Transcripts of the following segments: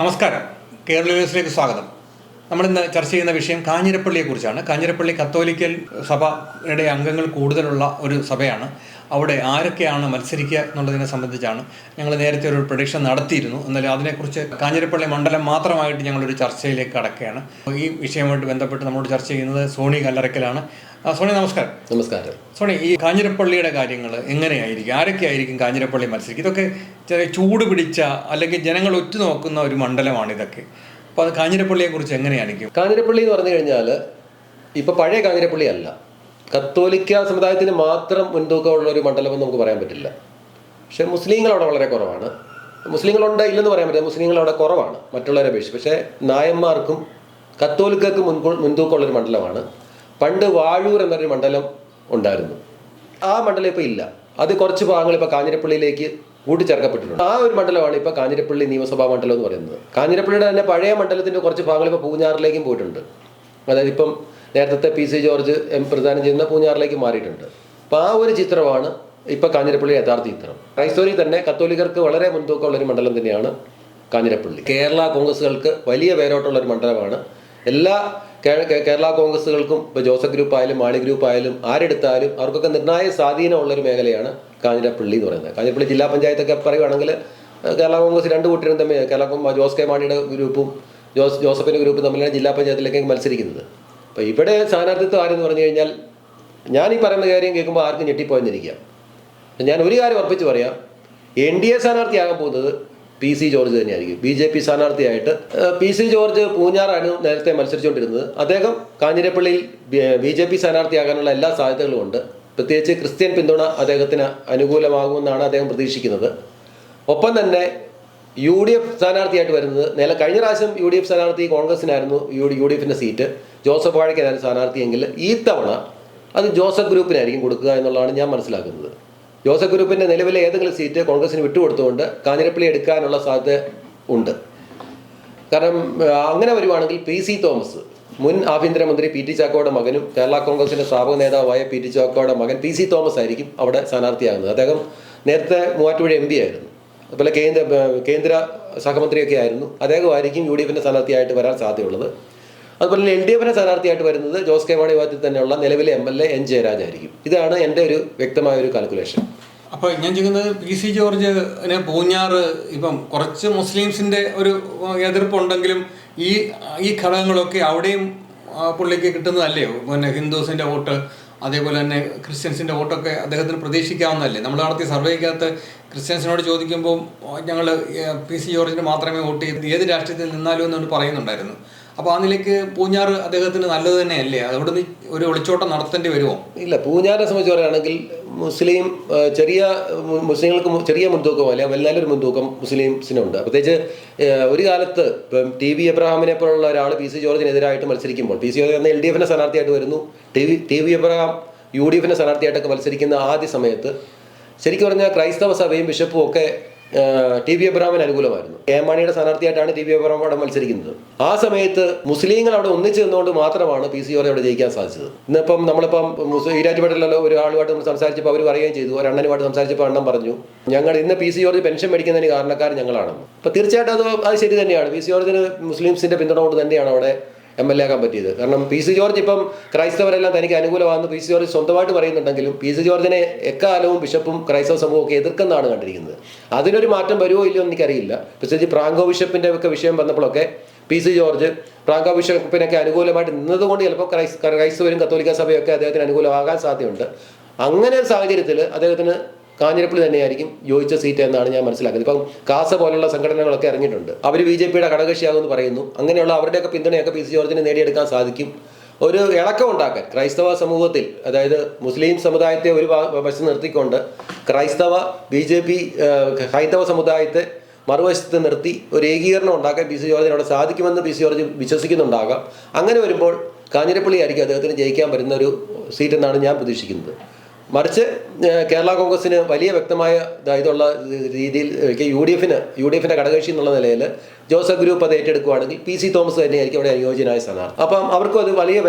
നമസ്കാരം. കേരള ന്യൂസിലേക്ക് സ്വാഗതം. നമ്മളിന്ന് ചർച്ച ചെയ്യുന്ന വിഷയം കാഞ്ഞിരപ്പള്ളിയെക്കുറിച്ചാണ്. കാഞ്ഞിരപ്പള്ളി കത്തോലിക്കൽ സഭയുടെ അംഗങ്ങൾ കൂടുതലുള്ള ഒരു സഭയാണ്. അവിടെ ആരൊക്കെയാണ് മത്സരിക്കുക എന്നുള്ളതിനെ സംബന്ധിച്ചാണ് ഞങ്ങൾ നേരത്തെ ഒരു പ്രൊഡിക്ഷൻ നടത്തിയിരുന്നു. എന്നാലും അതിനെക്കുറിച്ച് കാഞ്ഞിരപ്പള്ളി മണ്ഡലം മാത്രമായിട്ട് ഞങ്ങളൊരു ചർച്ചയിലേക്ക് കടക്കുകയാണ്. ഈ വിഷയവുമായിട്ട് ബന്ധപ്പെട്ട് നമ്മളോട് ചർച്ച ചെയ്യുന്നത് സോണി കല്ലറക്കലാണ്. സോണി നമസ്കാരം. നമസ്കാരം. സോണി ഈ കാഞ്ഞിരപ്പള്ളിയുടെ കാര്യങ്ങൾ എങ്ങനെയായിരിക്കും? ആരൊക്കെയായിരിക്കും കാഞ്ഞിരപ്പള്ളി മത്സരിക്കും ഇതൊക്കെ ചെറിയ ചൂട് പിടിച്ച അല്ലെങ്കിൽ ജനങ്ങൾ ഒറ്റുനോക്കുന്ന ഒരു മണ്ഡലമാണ് ഇതൊക്കെ അപ്പോൾ അത് കാഞ്ഞിരപ്പള്ളിയെ കുറിച്ച് എങ്ങനെയായിരിക്കും? കാഞ്ഞിരപ്പള്ളി എന്ന് പറഞ്ഞു കഴിഞ്ഞാൽ ഇപ്പൊ പഴയ കാഞ്ഞിരപ്പള്ളി അല്ല. കത്തോലിക്ക സമുദായത്തിന് മാത്രം മുൻതൂക്കമുള്ള ഒരു മണ്ഡലമെന്ന് നമുക്ക് പറയാൻ പറ്റില്ല. പക്ഷെ മുസ്ലിങ്ങൾ അവിടെ വളരെ കുറവാണ്. മുസ്ലിങ്ങളുണ്ട് ഇല്ലെന്ന് പറയാൻ പറ്റില്ല. മുസ്ലിങ്ങൾ അവിടെ കുറവാണ് മറ്റുള്ളവരെ അപേക്ഷിച്ച്. പക്ഷേ നായന്മാർക്കും കത്തോലിക്കർക്ക് മുൻകൂ മുൻതൂക്കമുള്ളൊരു മണ്ഡലമാണ്. പണ്ട് വാഴൂർ എന്നൊരു മണ്ഡലം ഉണ്ടായിരുന്നു. ആ മണ്ഡലം ഇപ്പോൾ ഇല്ല. അത് കുറച്ച് ഭാഗങ്ങൾ ഇപ്പോൾ കാഞ്ഞിരപ്പള്ളിയിലേക്ക് കൂട്ടിച്ചേർക്കപ്പെട്ടിട്ടുണ്ട് ആ ഒരു മണ്ഡലമാണ് ഇപ്പോൾ കാഞ്ഞിരപ്പള്ളി നിയമസഭാ മണ്ഡലം എന്ന് പറയുന്നത്. കാഞ്ഞിരപ്പള്ളിയുടെ തന്നെ പഴയ മണ്ഡലത്തിന്റെ കുറച്ച് ഭാഗങ്ങൾ ഇപ്പോൾ പൂഞ്ഞാറിലേക്കും പോയിട്ടുണ്ട്. അതായത് ഇപ്പം നേരത്തെ പി സി ജോർജ് എം പ്രധാനം ചെയ്യുന്ന പൂഞ്ഞാറിലേക്ക് മാറിയിട്ടുണ്ട്. അപ്പോൾ ആ ഒരു ചിത്രമാണ് ഇപ്പോൾ കാഞ്ഞിരപ്പള്ളി യഥാർത്ഥ ചിത്രം. ക്രൈസ്തവരിൽ തന്നെ കത്തോലിക്കർക്ക് വളരെ മുൻതൂക്കമുള്ള ഒരു മണ്ഡലം തന്നെയാണ് കാഞ്ഞിരപ്പള്ളി. കേരള കോൺഗ്രസുകൾക്ക് വലിയ പേരോട്ടുള്ള ഒരു മണ്ഡലമാണ്. എല്ലാ കേരള കോൺഗ്രസുകൾക്കും ഇപ്പോൾ ജോസഫ് ഗ്രൂപ്പ് ആയാലും മാണി ഗ്രൂപ്പ് ആയാലും ആരെടുത്താലും അവർക്കൊക്കെ നിർണായക സ്വാധീനമുള്ളൊരു മേഖലയാണ് കാഞ്ഞിരപ്പള്ളി എന്ന് പറയുന്നത്. കാഞ്ഞിരപ്പള്ളി ജില്ലാ പഞ്ചായത്തൊക്കെ പറയുവാണെങ്കിൽ കേരള കോൺഗ്രസ് രണ്ട് കൂട്ടരും തമ്മിൽ കേരള ജോസ് കെ മാണിയുടെ ഗ്രൂപ്പും ജോസ് ജോസഫിന്റെ ഗ്രൂപ്പും തമ്മിലാണ് ജില്ലാ പഞ്ചായത്തിലേക്ക് മത്സരിക്കുന്നത്. അപ്പോൾ ഇവിടെ സ്ഥാനാർത്ഥിത്വം ആരെന്ന് പറഞ്ഞു കഴിഞ്ഞാൽ ഞാൻ ഈ പറയുന്ന കാര്യം കേൾക്കുമ്പോൾ ആർക്കും ഞെട്ടിപ്പോയെന്നിരിക്കാം ഞാൻ ഒരു കാര്യം ഉറപ്പിച്ച് പറയാം. എൻ ഡി എ സ്ഥാനാർത്ഥിയാകാൻ പോകുന്നത് പി സി ജോർജ് തന്നെയായിരിക്കും. ബി ജെ പി സ്ഥാനാർത്ഥിയായിട്ട് പി സി ജോർജ് പൂഞ്ഞാറാണ് നേരത്തെ മത്സരിച്ചുകൊണ്ടിരുന്നത്. അദ്ദേഹം കാഞ്ഞിരപ്പള്ളിയിൽ ബി ജെ പി സ്ഥാനാർത്ഥിയാകാനുള്ള എല്ലാ സാധ്യതകളും ഉണ്ട്. പ്രത്യേകിച്ച് ക്രിസ്ത്യൻ പിന്തുണ അദ്ദേഹത്തിന് അനുകൂലമാകുമെന്നാണ് അദ്ദേഹം പ്രതീക്ഷിക്കുന്നത്. ഒപ്പം തന്നെ യു ഡി എഫ് സ്ഥാനാർത്ഥിയായിട്ട് വരുന്നത് നില കഴിഞ്ഞ പ്രാവശ്യം യു ഡി എഫ് സ്ഥാനാർത്ഥി കോൺഗ്രസിനായിരുന്നു യു യു ഡി എഫിന്റെ സീറ്റ്. ജോസഫ് വാഴയ്ക്കായിരുന്നു സ്ഥാനാർത്ഥിയെങ്കിൽ ഈ തവണ അത് ജോസഫ് ഗ്രൂപ്പിനായിരിക്കും കൊടുക്കുക എന്നുള്ളതാണ് ഞാൻ മനസ്സിലാക്കുന്നത്. ജോസഫ് ഗ്രൂപ്പിന്റെ നിലവിലെ ഏതെങ്കിലും സീറ്റ് കോൺഗ്രസിന് വിട്ടുകൊടുത്തുകൊണ്ട് കാഞ്ഞിരപ്പള്ളി എടുക്കാനുള്ള സാധ്യത ഉണ്ട്. കാരണം അങ്ങനെ വരുവാണെങ്കിൽ പി സി തോമസ് മുൻ ആഭ്യന്തരമന്ത്രി പി ടി ചാക്കോയുടെ മകനും കേരള കോൺഗ്രസിന്റെ സ്ഥാപക നേതാവായ പി ടി ചാക്കോയുടെ മകൻ പി സി തോമസ് ആയിരിക്കും അവിടെ സ്ഥാനാർത്ഥിയാകുന്നത്. അദ്ദേഹം നേരത്തെ മൂവാറ്റുപുഴ എം പി ആയിരുന്നു. അതുപോലെ കേന്ദ്ര കേന്ദ്ര സഹമന്ത്രിയൊക്കെ ആയിരുന്നു. അദ്ദേഹമായിരിക്കും യു ഡി എഫിന്റെ സ്ഥാനാർത്ഥിയായിട്ട് വരാൻ സാധ്യതയുള്ളത്. അതുപോലെ തന്നെ എൽ ഡി എഫിന്റെ സ്ഥാനാർത്ഥിയായിട്ട് വരുന്നത് ജോസ് കെ മാണി വിഭാഗത്തിൽ തന്നെയുള്ള നിലവിലെ M L A N Jayaraj ആയിരിക്കും. ഇതാണ് എന്റെ ഒരു വ്യക്തമായ ഒരു കാൽക്കുലേഷൻ അപ്പോൾ ഞാൻ ചെയ്യുന്നത് പി സി ജോർജ് പൂഞ്ഞാറ് ഇപ്പം കുറച്ച് മുസ്ലിംസിന്റെ ഒരു എതിർപ്പുണ്ടെങ്കിലും ഈ ഈ ഘടകങ്ങളൊക്കെ അവിടെയും പുള്ളിക്ക് കിട്ടുന്നതല്ലേ? പിന്നെ ഹിന്ദുസിന്റെ വോട്ട് അതേപോലെ തന്നെ ക്രിസ്ത്യൻസിന്റെ വോട്ടൊക്കെ അദ്ദേഹത്തിന് പ്രതീക്ഷിക്കാവുന്നതല്ലേ? നമ്മൾ നടത്തിയ സർവേക്കകത്ത് ക്രിസ്ത്യൻസിനോട് ചോദിക്കുമ്പോൾ ഞങ്ങൾ പി സി ജോർജിന് മാത്രമേ വോട്ട് ചെയ്ത് ഏത് രാഷ്ട്രീയത്തിൽ നിന്നാലും എന്നോട് പറയുന്നുണ്ടായിരുന്നു. അപ്പോൾ ആ നിലയ്ക്ക് പൂഞ്ഞാറ് അദ്ദേഹത്തിന് നല്ലത് തന്നെയല്ലേ? അവിടുന്ന് ഒരു ഒളിച്ചോട്ടം നടത്തേണ്ടി വരുമോ? ഇല്ല പൂഞ്ഞാറിനെ സംബന്ധിച്ച് പറയുകയാണെങ്കിൽ മുസ്ലിം ചെറിയ മുസ്ലിങ്ങൾക്ക് ചെറിയ മുൻതൂക്കം അല്ല നല്ലൊരു മുൻതൂക്കം മുസ്ലിംസിനുണ്ട്. പ്രത്യേകിച്ച് ഒരു കാലത്ത് ഇപ്പം ടി വി എബ്രഹാമിനെ പോലുള്ള ഒരാൾ പി സി ജോർജിനെതിരായിട്ട് മത്സരിക്കുമ്പോൾ പി സി ജോർജ് എന്ന എൽ ഡി എഫിന്റെ സ്ഥാനാർത്ഥിയായിട്ട് വരുന്നു. T V Abraham U D എഫിന്റെ സ്ഥാനാർത്ഥിയായിട്ടൊക്കെ മത്സരിക്കുന്ന ആദ്യ സമയത്ത് ശരിക്കും പറഞ്ഞാൽ ക്രൈസ്തവ സഭയും ബിഷപ്പും ഒക്കെ ടി വി അബ്രാമിന് അനുകൂലമായിരുന്നു. എം മാണിയുടെ സ്ഥാനാർത്ഥിയായിട്ടാണ് ടി വി അബ്രാം അവിടെ മത്സരിക്കുന്നത്. ആ സമയത്ത് മുസ്ലിങ്ങൾ അവിടെ ഒന്നിച്ചു നിന്നുകൊണ്ട് മാത്രമാണ് പി സി ഓറെ അവിടെ ജയിക്കാൻ സാധിച്ചത്. ഇന്നിപ്പം നമ്മളിപ്പം മുസ് ഒരാളുമായിട്ട് നമ്മൾ സംസാരിച്ചപ്പോൾ അവർ പറയുകയും ചെയ്തു. ഒരു അണ്ണനുമായിട്ട് സംസാരിച്ചപ്പോൾ അണ്ണൻ പറഞ്ഞു ഞങ്ങൾ ഇന്ന് പി സി ഓറിന് പെൻഷൻ മേടിക്കുന്നതിന് കാരണക്കാർ ഞങ്ങളാണ് അപ്പോൾ തീർച്ചയായിട്ടും അത് അത് ശരി തന്നെയാണ്. പി സി ഓറിന് മുസ്ലിംസിന്റെ പിന്തുണ കൊണ്ട് തന്നെയാണ് അവിടെ എം എൽ എ ആക്കാൻ പറ്റിയത്. കാരണം പി സി ജോർജ് ഇപ്പം ക്രൈസ്തവരെല്ലാം തനിക്ക് അനുകൂലമാണെന്ന് പി സി ജോർജ് സ്വന്തമായിട്ട് പറയുന്നുണ്ടെങ്കിലും പി സി ജോർജിനെ എക്കാലവും ബിഷപ്പും ക്രൈസ്തവ സമൂഹവും ഒക്കെ എതിർക്കുന്നതാണ് കണ്ടിരിക്കുന്നത്. അതിനൊരു മാറ്റം വരുമോ ഇല്ലയോ എനിക്കറിയില്ല. പ്രത്യേകിച്ച് പ്രാങ്കോ ബിഷപ്പിന്റെ ഒക്കെ വിഷയം വന്നപ്പോഴൊക്കെ പി സി ജോർജ് പ്രാങ്കോ ബിഷപ്പിനൊക്കെ അനുകൂലമായിട്ട് നിന്നതുകൊണ്ട് ചിലപ്പോൾ ക്രൈസ് ക്രൈസ്തവരും കത്തോലിക്ക സഭയൊക്കെ അദ്ദേഹത്തിന് അനുകൂലമാകാൻ സാധ്യതയുണ്ട്. അങ്ങനെ ഒരു സാഹചര്യത്തിൽ അദ്ദേഹത്തിന് കാഞ്ഞിരപ്പള്ളി തന്നെയായിരിക്കും യോജിച്ച സീറ്റ് എന്നാണ് ഞാൻ മനസ്സിലാക്കുന്നത്. ഇപ്പം കാസ പോലുള്ള സംഘടനകളൊക്കെ ഇറങ്ങിയിട്ടുണ്ട്. അവർ ബി ജെ പിയുടെ ഘടകകക്ഷിയാകുമെന്ന് പറയുന്നു. അങ്ങനെയുള്ള അവരുടെയൊക്കെ പിന്തുണയൊക്കെ പി സി ജോർജിന് നേടിയെടുക്കാൻ സാധിക്കും. ഒരു ഇളക്കം ഉണ്ടാക്കാൻ ക്രൈസ്തവ സമൂഹത്തിൽ അതായത് മുസ്ലിം സമുദായത്തെ ഒരു വശം നിർത്തിക്കൊണ്ട് ക്രൈസ്തവ ബി ജെ പി ഹൈന്ദവ സമുദായത്തെ മറുവശത്ത് നിർത്തി ഒരു ഏകീകരണം ഉണ്ടാക്കാൻ പി സി ജോർജിന് അവിടെ സാധിക്കുമെന്ന് പി സി ജോർജ് വിശ്വസിക്കുന്നുണ്ടാകാം. അങ്ങനെ വരുമ്പോൾ കാഞ്ഞിരപ്പള്ളി ആയിരിക്കും അദ്ദേഹത്തിന് ജയിക്കാൻ പറ്റുന്ന ഒരു സീറ്റ് എന്നാണ് ഞാൻ പ്രതീക്ഷിക്കുന്നത്. മറിച്ച് കേരള കോൺഗ്രസിന് വലിയ വ്യക്തമായ ഇതായതുള്ള രീതിയിൽ യു ഡി എഫിന് യു ഡി എഫിന്റെ ഘടകകക്ഷി എന്നുള്ള നിലയിൽ ജോസഫ് ഗ്രൂപ്പ് അത് ഏറ്റെടുക്കുകയാണെങ്കിൽ പി സി തോമസ് തന്നെയായിരിക്കും അവിടെ അനുയോജ്യനായ സ്ഥാനാർത്ഥി. അപ്പം അവർക്കും അത് വലിയ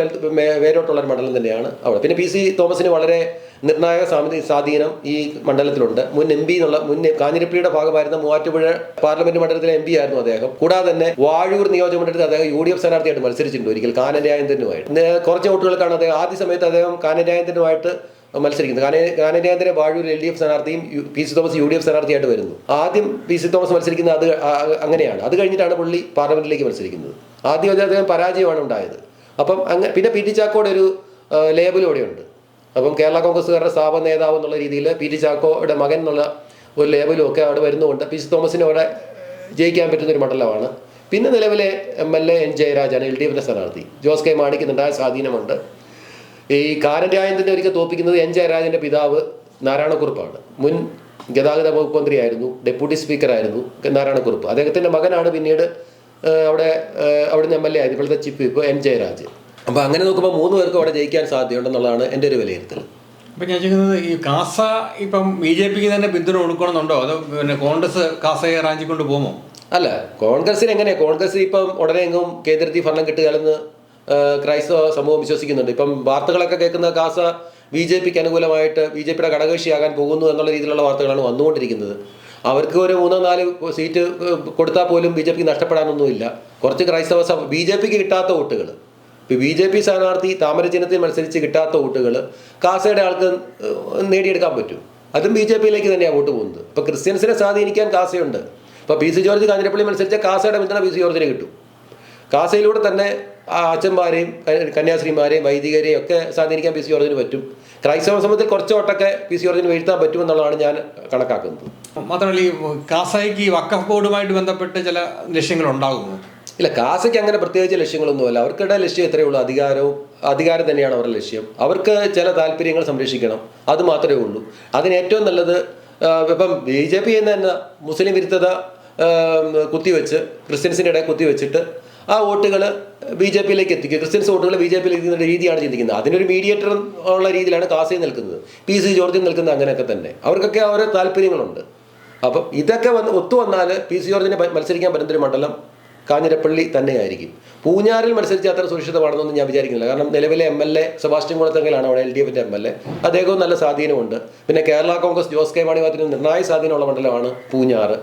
വേരോട്ടുള്ള ഒരു മണ്ഡലം തന്നെയാണ് അവിടെ. പിന്നെ പി സി തോമസിന് വളരെ നിർണായക സാമി- സ്വാധീനം ഈ മണ്ഡലത്തിലുണ്ട്. മുൻ എം പി എന്നുള്ള മുൻ കാഞ്ഞിരപ്പള്ളിയുടെ ഭാഗമായിരുന്ന മൂവാറ്റുപുഴ പാർലമെന്റ് മണ്ഡലത്തിലെ എം പി ആയിരുന്നു അദ്ദേഹം. കൂടാതെ തന്നെ വാഴൂർ നിയോജക മണ്ഡലത്തിൽ അദ്ദേഹം യു ഡി എഫ് സ്ഥാനാർത്ഥിയായിട്ട് മത്സരിച്ചിട്ടുണ്ട്. ഒരിക്കൽ കാനന്യായന്തനുമായിട്ട് കുറച്ച് വോട്ടുകൾക്കാണ് അദ്ദേഹം ആദ്യ സമയത്ത് അദ്ദേഹം കാനന്യായന്തനുമായിട്ട് മത്സരിക്കുന്നത്. കാന കാനന്യായന്തനെ വാഴൂർ എൽ ഡി എഫ് സ്ഥാനാർത്ഥിയും P C Thomas U D F സ്ഥാനാർത്ഥിയായിട്ട് വരുന്നു. ആദ്യം പി സി തോമസ് മത്സരിക്കുന്നത് അത് അങ്ങനെയാണ്. അത് കഴിഞ്ഞിട്ടാണ് പുള്ളി പാർലമെന്റിലേക്ക് മത്സരിക്കുന്നത്. ആദ്യം അദ്ദേഹം പരാജയമാണ് ഉണ്ടായത്. അപ്പം അങ്ങനെ പിന്നെ പി ടി ചാക്കോയുടെ ഒരു ലേബൽ ഇവിടെയുണ്ട്. അപ്പം കേരള കോൺഗ്രസ്സുകാരുടെ സ്ഥാപന നേതാവ് എന്നുള്ള രീതിയിൽ പി ടി ചാക്കോയുടെ മകൻ എന്നുള്ള ഒരു ലേബലും ഒക്കെ അവിടെ വരുന്നുണ്ട് പി സി തോമസിന് അവിടെ ജയിക്കാൻ പറ്റുന്ന ഒരു മണ്ഡലമാണ്. പിന്നെ നിലവിലെ എം എൽ എ എൻ ജയരാജാണ് എൽ ഡി എഫിന്റെ സ്ഥാനാർത്ഥി. ജോസ് കെ മാണിക്ക് ഉണ്ടായ സ്വാധീനമുണ്ട്. ഈ കാനന്യായന്തിനെ ഒരിക്കൽ തോപ്പിക്കുന്നത് എൻ ജയരാജന്റെ പിതാവ് നാരായണക്കുറുപ്പാണ്. മുൻ ഗതാഗത വകുപ്പ് മന്ത്രിയായിരുന്നു ഡെപ്യൂട്ടി സ്പീക്കറായിരുന്നു നാരായണക്കുറുപ്പ്. അദ്ദേഹത്തിന്റെ മകനാണ് പിന്നീട് അവിടെ അവിടുന്ന് എം എൽ എ ആയത് ഇപ്പോഴത്തെ ചീഫ് ഇപ്പോൾ എൻ ജയരാജ്. അപ്പോൾ അങ്ങനെ നോക്കുമ്പോൾ മൂന്ന് പേർക്കും അവിടെ ജയിക്കാൻ സാധ്യതയുണ്ടെന്നുള്ളതാണ് എന്റെ ഒരു വിലയിരുത്തൽ. അപ്പം ഞാൻ ചോദിക്കുന്നത് ഈ കാസ ഇപ്പം ബി ജെ പിക്ക് തന്നെ പിന്തുണ കൊടുക്കണമെന്നുണ്ടോ? അതോ പിന്നെ കോൺഗ്രസ് കാസയെ റാഞ്ചിക്കൊണ്ട് പോകുമോ? അല്ല കോൺഗ്രസിന് എങ്ങനെയാ? കോൺഗ്രസ് ഇപ്പം ഉടനെ എങ്ങും കേന്ദ്രത്തിൽ ഭരണം കിട്ടുകയാണെന്ന് ക്രൈസ്തവ സമൂഹം വിശ്വസിക്കുന്നുണ്ട്. ഇപ്പം വാർത്തകളൊക്കെ കേൾക്കുന്ന കാസ ബി ജെ പിക്ക് അനുകൂലമായിട്ട് ബി ജെ പിയുടെ ഘടകകക്ഷിയാകാൻ പോകുന്നു എന്നുള്ള രീതിയിലുള്ള വാർത്തകളാണ് വന്നുകൊണ്ടിരിക്കുന്നത്. അവർക്ക് ഒരു മൂന്നോ നാല് സീറ്റ് കൊടുത്താൽ പോലും ബി ജെ പിക്ക് നഷ്ടപ്പെടാനൊന്നുമില്ല. കുറച്ച് ക്രൈസ്തവ സഭ ബി ജെ പിക്ക് കിട്ടാത്ത വോട്ടുകൾ ഇപ്പോൾ ബി ജെ പി സ്ഥാനാർത്ഥി താമര ചിഹ്നത്തിൽ മത്സരിച്ച് കിട്ടാത്ത വോട്ടുകൾ കാസയുടെ ആൾക്ക് നേടിയെടുക്കാൻ പറ്റും. അതും ബി ജെ പിയിലേക്ക് തന്നെയാണ് വോട്ട് പോകുന്നത്. ഇപ്പോൾ ക്രിസ്ത്യൻസിനെ സ്വാധീനിക്കാൻ കാസയുണ്ട് ഇപ്പോൾ പി സി ജോർജ് കാഞ്ഞിരപ്പള്ളി മത്സരിച്ച കാസയുടെ പിന്തുണ പി സി ജോർജിന് കിട്ടും. കാസയിലൂടെ തന്നെ ആ അച്ഛന്മാരെയും കന്യാസ്ത്രീമാരെയും വൈദികരെയും ഒക്കെ സ്വാധീനിക്കാൻ പി സി ജോർജിന് പറ്റും. ക്രൈസ്തവ സമൂഹത്തിൽ കുറച്ച് വട്ടൊക്കെ പി സി ജോർജിന് വീഴ്ത്താൻ പറ്റുമെന്നുള്ളതാണ് ഞാൻ കണക്കാക്കുന്നത്. മാത്രമല്ല ഈ കാസായിക്ക് ഈ വക്കഫ് ബോർഡുമായിട്ട് ബന്ധപ്പെട്ട് ചില ലക്ഷ്യങ്ങൾ ഉണ്ടാകുമോ? ഇല്ല കാസയ്ക്ക് അങ്ങനെ പ്രത്യേകിച്ച് ലക്ഷ്യങ്ങളൊന്നുമല്ല. അവർക്കിടെ ലക്ഷ്യം എത്രയേ ഉള്ളൂ. അധികാരവും അധികാരം തന്നെയാണ് അവരുടെ ലക്ഷ്യം. അവർക്ക് ചില താല്പര്യങ്ങൾ സംരക്ഷിക്കണം. അത് മാത്രമേ ഉള്ളൂ. അതിന് ഏറ്റവും നല്ലത് ഇപ്പം ബി ജെ പി എന്ന് തന്നെ മുസ്ലിം വിരുദ്ധത കുത്തിവെച്ച് ക്രിസ്ത്യൻസിന്റെ ഇടയിൽ കുത്തിവെച്ചിട്ട് ആ വോട്ടുകൾ ബി ജെ പിയിലേക്ക് എത്തിക്കുക. ക്രിസ്ത്യൻസ് വോട്ടുകൾ ബി ജെ പിയിലേക്ക് എത്തിക്കുന്ന രീതിയാണ് ചിന്തിക്കുന്നത്. അതിനൊരു മീഡിയേറ്റർ ഉള്ള രീതിയിലാണ് കാസി നിൽക്കുന്നത്. പി സി ജോർജ് നിൽക്കുന്നത് അങ്ങനെയൊക്കെ തന്നെ. അവർക്കൊക്കെ ഓരോ താല്പര്യങ്ങളുണ്ട്. അപ്പം ഇതൊക്കെ വന്ന് ഒത്തു വന്നാൽ പി സി ജോർജിന് മത്സരിക്കാൻ പറ്റുന്നൊരു മണ്ഡലം കാഞ്ഞിരപ്പള്ളി തന്നെയായിരിക്കും. പൂഞ്ഞാറിൽ മത്സരിച്ച് അത്ര സുരക്ഷിതമാണെന്നൊന്നും ഞാൻ വിചാരിക്കുന്നില്ല. കാരണം നിലവിലെ എം എൽ എ സെബാസ്റ്റ്യൻ കുളത്തെങ്കിലാണ് അവിടെ എൽ ഡി എഫിന്റെ എം എൽ എ. അദ്ദേഹവും നല്ല സ്വാധീനമുണ്ട് പിന്നെ കേരള കോൺഗ്രസ് ജോസ് കെ മാണി ഭാഗത്തിന് നിർണായക സ്വാധീനമുള്ള മണ്ഡലമാണ് പൂഞ്ഞാറ്.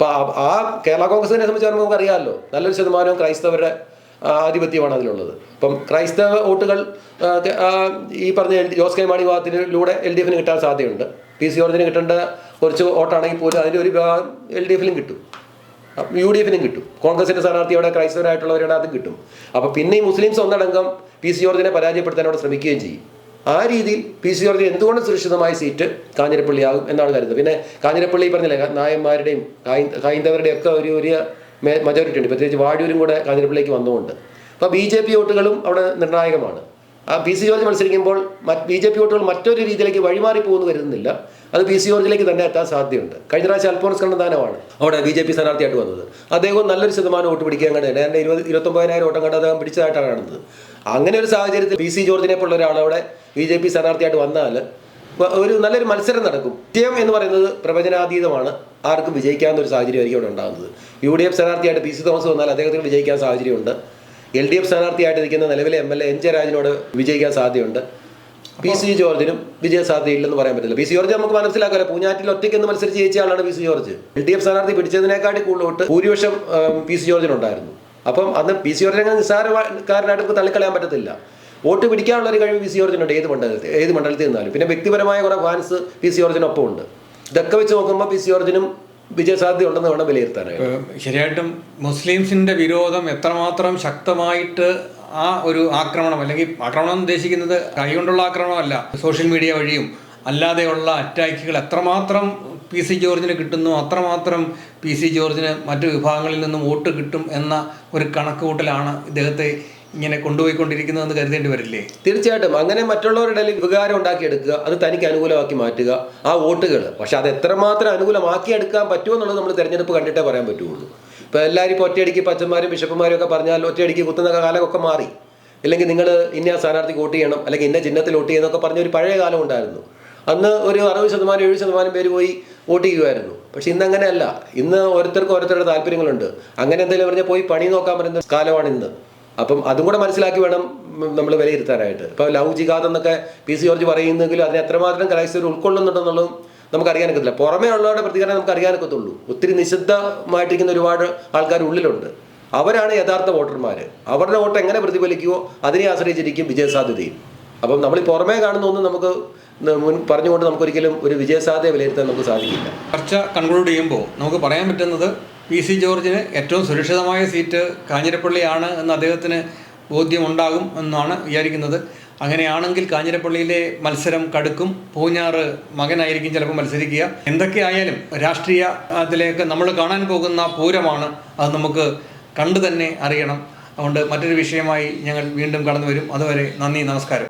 അപ്പൊ ആ- കേരള കോൺഗ്രസിനെ സംബന്ധിച്ച് നമുക്ക് അറിയാമല്ലോ നല്ലൊരു ശതമാനവും ക്രൈസ്തവരുടെ ആധിപത്യമാണ് അതിലുള്ളത്. അപ്പം ക്രൈസ്തവ വോട്ടുകൾ ഈ പറഞ്ഞ ജോസ് കെ മാണി വിഭാഗത്തിലൂടെ എൽ ഡി എഫിന് കിട്ടാൻ സാധ്യതയുണ്ട്. പി സി ജോർജിന് കിട്ടേണ്ട കുറച്ച് വോട്ടാണെങ്കിൽ പോലും അതിന്റെ ഒരു വിഭാഗം എൽ ഡി എഫിലും കിട്ടും. യു ഡി എഫിനും കിട്ടും. കോൺഗ്രസിന്റെ സ്ഥാനാർത്ഥി അവിടെ ക്രൈസ്തവരായിട്ടുള്ളവരുടെ അതും കിട്ടും. അപ്പോൾ പിന്നെ ഈ മുസ്ലിംസ് ഒന്നടങ്കം പി സി ജോർജിനെ പരാജയപ്പെടുത്താൻ അവിടെ ശ്രമിക്കുകയും ചെയ്യും. ആ രീതിയിൽ പി സി ജോർജ് എന്തുകൊണ്ട് സുരക്ഷിതമായ സീറ്റ് കാഞ്ഞിരപ്പള്ളി ആകും എന്നാണ് കരുതുന്നത്? പിന്നെ കാഞ്ഞിരപ്പള്ളി പറഞ്ഞില്ലേ നായന്മാരുടെയും കൈന്ദവരുടെയും ഒക്കെ ഒരു ഒരു മെജോറിറ്റി ഉണ്ട്. പ്രത്യേകിച്ച് വാഴൂരും കൂടെ കാഞ്ഞിരപ്പള്ളിക്ക് വന്നുകൊണ്ട്. അപ്പോൾ ബി ജെ പി വോട്ടുകളും അവിടെ നിർണായകമാണ്. ആ പി സി ജോർജ് മത്സരിക്കുമ്പോൾ ബി ജെ പി വോട്ടുകൾ മറ്റൊരു രീതിയിലേക്ക് വഴിമാറി പോകുന്നു കരുതുന്നില്ല. അത് പി സി ജോർജിലേക്ക് തന്നെ എത്താൻ സാധ്യതയുണ്ട്. കഴിഞ്ഞ പ്രാവശ്യം അൽഫോൺസ് കണ്ണന്താനമാണ് അവിടെ ബി ജെ പി സ്ഥാനാർത്ഥിയായിട്ട് വന്നത്. അദ്ദേഹം നല്ലൊരു ശതമാനം വോട്ട് പിടിക്കാൻ കണ്ടത്. എന്റെ ഇരുപത് ഇരുപത്തൊമ്പതിനായിരം വോട്ടം കണ്ട് അദ്ദേഹം പിടിച്ചതായിട്ടാണ് കാണുന്നത്. അങ്ങനെ ഒരു സാഹചര്യത്തിൽ പി സി ജോർജിനെ പോലുള്ള ഒരാൾ അവിടെ ബി ജെ പി സ്ഥാനാർത്ഥിയായിട്ട് വന്നാൽ ഒരു നല്ലൊരു മത്സരം നടക്കും. വിജയം എന്ന് പറയുന്നത് പ്രവചനാതീതമാണ്. ആർക്കും വിജയിക്കാവുന്ന ഒരു സാഹചര്യമായിരിക്കും അവിടെ ഉണ്ടാകുന്നത്. യു ഡി എഫ് സ്ഥാനാർത്ഥിയായിട്ട് പി സി തോമസ് വന്നാൽ അദ്ദേഹത്തിന് വിജയിക്കാൻ സാഹചര്യമുണ്ട്. എൽ ഡി എഫ് സ്ഥാനാർത്ഥിയായിട്ട് നിൽക്കുന്ന നിലവിലെ എം എൽ എ എൻ ജയരാജനോട് വിജയിക്കാൻ സാധ്യതയുണ്ട്. പി സി ജോർജിനും വിജയ സാധ്യതയില്ലെന്ന് പറയാൻ പറ്റില്ല. പി സി ജോർജ് നമുക്ക് മനസ്സിലാക്കാം പൂഞ്ഞാറ്റിൽ ഒറ്റയ്ക്ക് എന്ന് മത്സരിച്ച് ജയിച്ച ആളാണ് P C George. L D F സ്ഥാനാർത്ഥി പിടിച്ചതിനേക്കാട്ടി കൂടുതൽ ഭൂരിപക്ഷം പി സി ജോർജിനുണ്ടായിരുന്നു. അപ്പം അന്ന് പി സി ജോർജിനെ നിസ്സാരക്കാരനായിട്ട് നമുക്ക് തള്ളിക്കളയാൻ പറ്റത്തില്ല. വോട്ട് പിടിക്കാനുള്ള ഒരു കഴിവ് പി സി ജോർജിനുണ്ട്. ഏത് മണ്ഡലത്തിൽ ഏത് മണ്ഡലത്തിൽ നിന്നാലും. പിന്നെ വ്യക്തിപരമായ കുറെ ഫാൻസ് പി സി ജോർജിനൊപ്പം ഉണ്ട് ഇതൊക്കെ വെച്ച് നോക്കുമ്പോൾ പി സി ജോർജിനും വിജയസാധ്യത ഉണ്ടെന്ന് വേണം വിലയിരുത്താനായിട്ട്. ശരിയായിട്ടും മുസ്ലിംസിന്റെ വിരോധം എത്രമാത്രം ശക്തമായിട്ട് ആ ഒരു ആക്രമണം അല്ലെങ്കിൽ ആക്രമണം ഉദ്ദേശിക്കുന്നത് കൈകൊണ്ടുള്ള ആക്രമണമല്ല സോഷ്യൽ മീഡിയ വഴിയും അല്ലാതെയുള്ള അറ്റാക്കുകൾ എത്രമാത്രം പി സി ജോർജിന് കിട്ടുന്നു. അത്രമാത്രം പി സി ജോർജിന് മറ്റ് വിഭാഗങ്ങളിൽ നിന്നും വോട്ട് കിട്ടും എന്ന ഒരു കണക്കുകൂട്ടലാണ് ഇദ്ദേഹത്തെ ഇങ്ങനെ കൊണ്ടുപോയിക്കൊണ്ടിരിക്കുന്നതെന്ന് കരുതേണ്ടി വരില്ലേ? തീർച്ചയായിട്ടും. അങ്ങനെ മറ്റുള്ളവരുടെ ഇടയിൽ വികാരം ഉണ്ടാക്കിയെടുക്കുക അത് തനിക്ക് അനുകൂലമാക്കി മാറ്റുക ആ വോട്ടുകൾ പക്ഷെ അത് എത്രമാത്രം അനുകൂലമാക്കിയെടുക്കാൻ പറ്റുമെന്നുള്ളത് നമ്മൾ തിരഞ്ഞെടുപ്പ് കണ്ടിട്ടേ പറയാൻ പറ്റുള്ളൂ. ഇപ്പോൾ എല്ലാവരും ഇപ്പോൾ ഒറ്റയടിക്ക് പച്ചന്മാരും ബിഷപ്പുമാരും ഒക്കെ പറഞ്ഞാൽ ഒറ്റയടിക്ക് കുത്തുന്ന കാലമൊക്കെ മാറി. അല്ലെങ്കിൽ നിങ്ങൾ ഇന്ന സ്ഥാനാർത്ഥിക്ക് വോട്ട് ചെയ്യണം അല്ലെങ്കിൽ ഇന്ന ചിഹ്നത്തിൽ വോട്ട് ചെയ്യണം എന്നൊക്കെ പറഞ്ഞ ഒരു പഴയ കാലം ഉണ്ടായിരുന്നു. അന്ന് ഒരു അറുപത് ശതമാനം എഴുപത് ശതമാനം പേര് പോയി വോട്ട് ചെയ്യുമായിരുന്നു പക്ഷെ ഇന്ന് അങ്ങനെയല്ല ഇന്ന് ഓരോരുത്തർക്കും ഓരോരുത്തരുടെ താല്പര്യങ്ങളുണ്ട്. അങ്ങനെ എന്തെങ്കിലും പറഞ്ഞാൽ പോയി പണി നോക്കാൻ പറ്റുന്ന കാലമാണ് ഇന്ന്. അപ്പം അതും കൂടെ മനസ്സിലാക്കി വേണം നമ്മൾ വിലയിരുത്താനായിട്ട്. ഇപ്പോൾ ലവ് ജിഹാദ് എന്നൊക്കെ പി സി ജോർജ് പറയുന്നെങ്കിലും അതിനെ എത്രമാത്രം ക്രൈസ്തവർ ഉൾക്കൊള്ളുന്നുണ്ടെന്നുള്ളതും നമുക്ക് അറിയാനൊക്കത്തില്ല പുറമേ ഉള്ളവരുടെ പ്രതികരണം നമുക്ക് അറിയാനൊക്കത്തുള്ളൂ ഒത്തിരി നിശബ്ദമായിട്ടിരിക്കുന്ന ഒരുപാട് ആൾക്കാർ ഉള്ളിലുണ്ട്. അവരാണ് യഥാർത്ഥ വോട്ടർമാർ അവരുടെ വോട്ട് എങ്ങനെ പ്രതിഫലിക്കുമോ അതിനെ ആശ്രയിച്ചിരിക്കും വിജയസാധ്യതയും. അപ്പം നമ്മൾ പുറമേ കാണുന്ന ഒന്നും നമുക്ക് മുൻ പറഞ്ഞുകൊണ്ട് നമുക്കൊരിക്കലും ഒരു വിജയസാധ്യത വിലയിരുത്താൻ നമുക്ക് സാധിക്കില്ല. ചർച്ച കൺക്ലൂഡ് ചെയ്യുമ്പോൾ നമുക്ക് പറയാൻ പറ്റുന്നത് പി സി ജോർജിന് ഏറ്റവും സുരക്ഷിതമായ സീറ്റ് കാഞ്ഞിരപ്പള്ളിയാണ് എന്ന് അദ്ദേഹത്തിന് ബോധ്യമുണ്ടാകും എന്നാണ് വിചാരിക്കുന്നത്. അങ്ങനെയാണെങ്കിൽ കാഞ്ഞിരപ്പള്ളിയിലെ മത്സരം കടുക്കും പൂഞ്ഞാറ് മകനായിരിക്കും ചിലപ്പോൾ മത്സരിക്കുക. എന്തൊക്കെയായാലും രാഷ്ട്രീയത്തിലേക്ക് നമ്മൾ കാണാൻ പോകുന്ന പൂരമാണ് അത് നമുക്ക് കണ്ടു തന്നെ അറിയണം. അതുകൊണ്ട് മറ്റൊരു വിഷയമായി ഞങ്ങൾ വീണ്ടും കടന്നു വരും അതുവരെ നന്ദി നമസ്കാരം.